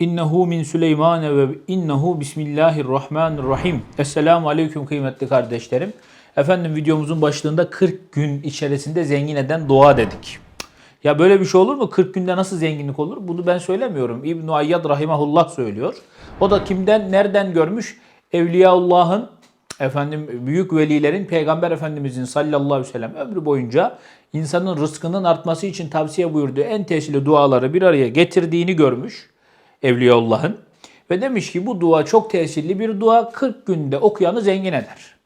İnnehu min Süleyman ve innehu bismillahirrahmanirrahim. Esselamu aleyküm kıymetli kardeşlerim. Efendim videomuzun başlığında 40 gün içerisinde zengin eden dua dedik. Ya böyle bir şey olur mu? 40 günde nasıl zenginlik olur? Bunu ben söylemiyorum. İbn-i Ayyad Rahimahullah söylüyor. O da kimden, nereden görmüş? Evliyaullah'ın, efendim büyük velilerin Peygamber Efendimizin sallallahu aleyhi ve sellem ömrü boyunca insanın rızkının artması için tavsiye buyurduğu en tesirli duaları bir araya getirdiğini görmüş. Evliyaullah'ın. Ve demiş ki bu dua çok tesirli bir dua 40 günde okuyanı zengin eder.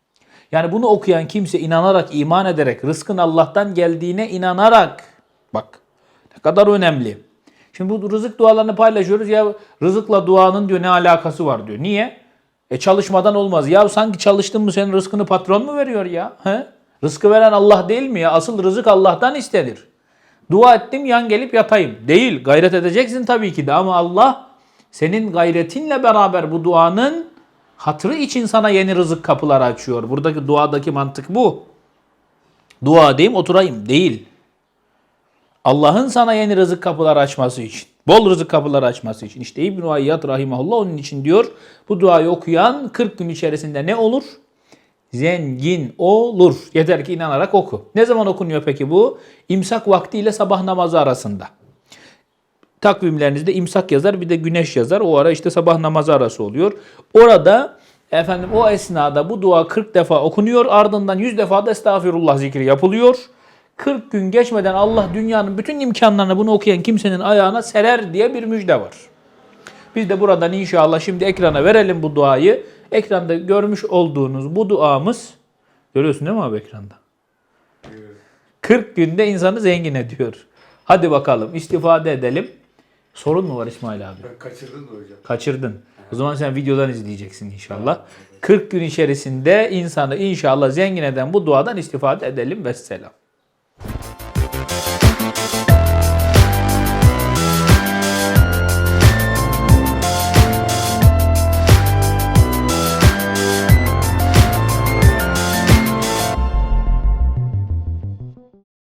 Yani bunu okuyan kimse inanarak, iman ederek, rızkın Allah'tan geldiğine inanarak, bak ne kadar önemli. Şimdi bu rızık dualarını paylaşıyoruz ya rızıkla duanın diyor ne alakası var diyor. Niye? E çalışmadan olmaz. Ya sanki çalıştın mı senin rızkını patron mu veriyor ya? He? Rızkı veren Allah değil mi ya? Asıl rızık Allah'tan istenir. Dua ettim yan gelip yatayım. Değil. Gayret edeceksin tabii ki de ama Allah senin gayretinle beraber bu duanın hatırı için sana yeni rızık kapıları açıyor. Buradaki duadaki mantık bu. Dua edeyim oturayım. Değil. Allah'ın sana yeni rızık kapıları açması için. Bol rızık kapıları açması için. İşte İbn-i Ayyad Rahimahullah onun için diyor. Bu duayı okuyan 40 gün içerisinde ne olur? Zengin olur. Yeter ki inanarak oku. Ne zaman okunuyor peki bu? İmsak vakti ile sabah namazı arasında. Takvimlerinizde imsak yazar bir de güneş yazar. O ara işte sabah namazı arası oluyor. Orada efendim o esnada bu dua 40 defa okunuyor. Ardından 100 defa da estağfirullah zikri yapılıyor. 40 gün geçmeden Allah dünyanın bütün imkanlarını bunu okuyan kimsenin ayağına serer diye bir müjde var. Biz de buradan inşallah şimdi ekrana verelim bu duayı. Ekranda görmüş olduğunuz bu duamız görüyorsun değil mi abi ekranda? 40 günde insanı zengin ediyor. Hadi bakalım istifade edelim. Sorun mu var İsmail abi? Ben kaçırdın da hocam. Kaçırdın. O zaman sen videodan izleyeceksin inşallah. 40 gün içerisinde insanı inşallah zengin eden bu duadan istifade edelim. Vesselam.